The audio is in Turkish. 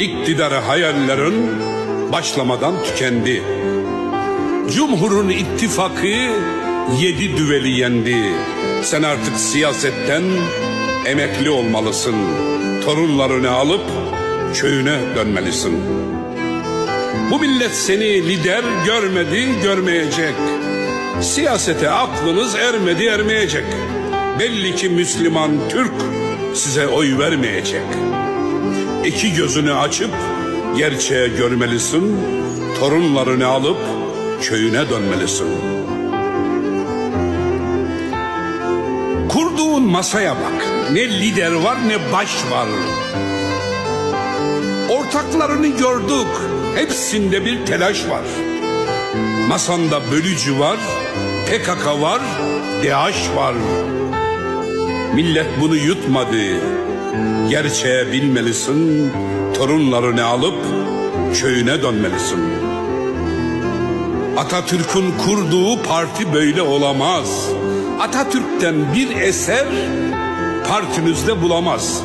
İktidar hayallerin başlamadan tükendi. Cumhur'un ittifakı yedi düveli yendi. Sen artık siyasetten emekli olmalısın. Torunlarını alıp köyüne dönmelisin. Bu millet seni lider görmedi, görmeyecek. Siyasete aklınız ermedi, ermeyecek. Belli ki Müslüman Türk size oy vermeyecek. İki gözünü açıp gerçeğe görmelisin. Torunlarını alıp köyüne dönmelisin. Kurduğun masaya bak. Ne lider var ne baş var. Ortaklarını gördük. Hepsinde bir telaş var. Masanda bölücü var, PKK var, DH var. Millet bunu yutmadı. Gerçeğe bilmelisin, torunlarını alıp köyüne dönmelisin. Atatürk'ün kurduğu parti böyle olamaz. Atatürk'ten bir eser partinizde bulamaz.